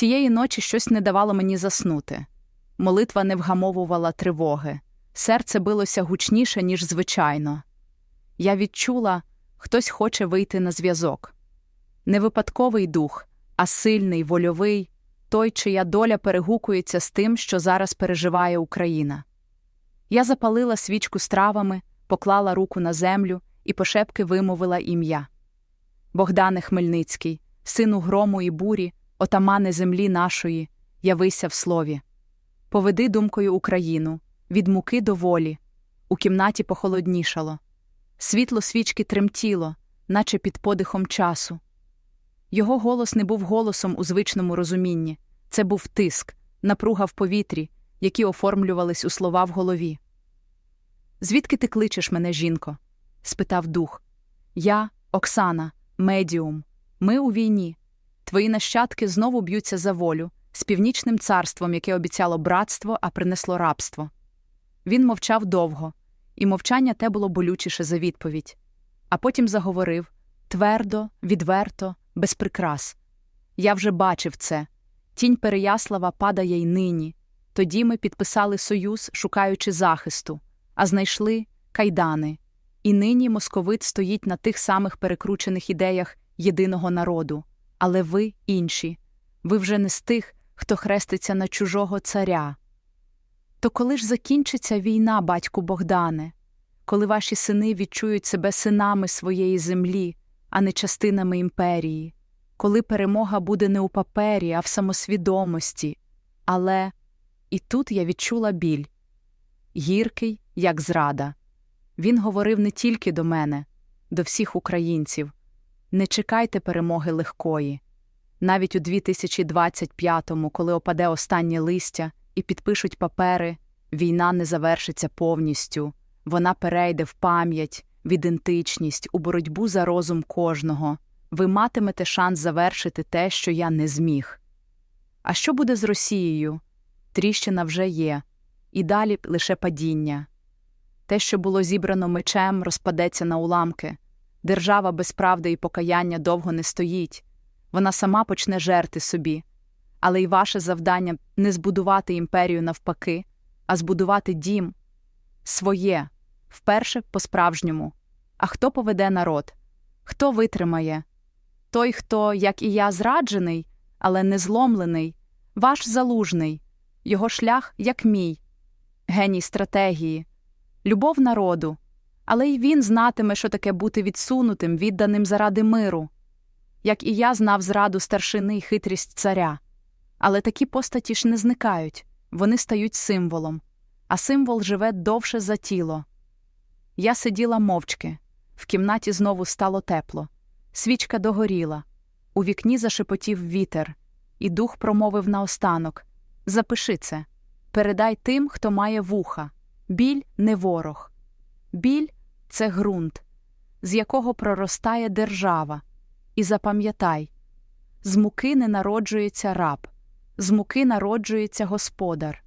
Тієї ночі щось не давало мені заснути. Молитва не вгамовувала тривоги, серце билося гучніше, ніж звичайно. Я відчула, хтось хоче вийти на зв'язок. Не випадковий дух, а сильний, вольовий, той, чия доля перегукується з тим, що зараз переживає Україна. Я запалила свічку з травами, поклала руку на землю і пошепки вимовила ім'я. Богдане Хмельницький, сину грому і бурі, отамане землі нашої, явися в слові. Поведи думкою Україну, від муки до волі. У кімнаті похолоднішало. Світло свічки тремтіло, наче під подихом часу. Його голос не був голосом у звичному розумінні це був тиск, напруга в повітрі, які оформлювались у слова в голові. Звідки ти кличеш мене, жінко? спитав дух. Я, Оксана, медіум. Ми у війні. Твої нащадки знову б'ються за волю з північним царством, яке обіцяло братство, а принесло рабство. Він мовчав довго, і мовчання те було болючіше за відповідь. А потім заговорив твердо, відверто, без прикрас. Я вже бачив це. Тінь Переяслава падає й нині. Тоді ми підписали союз, шукаючи захисту, а знайшли кайдани. І нині московит стоїть на тих самих перекручених ідеях єдиного народу. Але ви інші. Ви вже не з тих, хто хреститься на чужого царя. То коли ж закінчиться війна, батьку Богдане, коли ваші сини відчують себе синами своєї землі, а не частинами імперії, коли перемога буде не у папері, а в самосвідомості. Але і тут я відчула біль гіркий, як зрада. Він говорив не тільки до мене, до всіх українців не чекайте перемоги легкої. Навіть у 2025-му, коли опаде останнє листя і підпишуть папери, війна не завершиться повністю, вона перейде в пам'ять, в ідентичність, у боротьбу за розум кожного. Ви матимете шанс завершити те, що я не зміг. А що буде з Росією? Тріщина вже є, і далі лише падіння. Те, що було зібрано мечем, розпадеться на уламки. Держава без правди і покаяння довго не стоїть, вона сама почне жерти собі. Але й ваше завдання не збудувати імперію навпаки, а збудувати дім своє, вперше по-справжньому. А хто поведе народ? Хто витримає? Той, хто, як і я, зраджений, але не зломлений, ваш залужний, його шлях, як мій, геній стратегії, любов народу, але й він знатиме, що таке бути відсунутим, відданим заради миру, як і я знав зраду старшини й хитрість царя. Але такі постаті ж не зникають, вони стають символом, а символ живе довше за тіло. Я сиділа мовчки, в кімнаті знову стало тепло, свічка догоріла, у вікні зашепотів вітер, і дух промовив наостанок Запиши це, передай тим, хто має вуха. Біль не ворог. Біль це ґрунт, з якого проростає держава. І запам'ятай з муки не народжується раб, з муки народжується господар.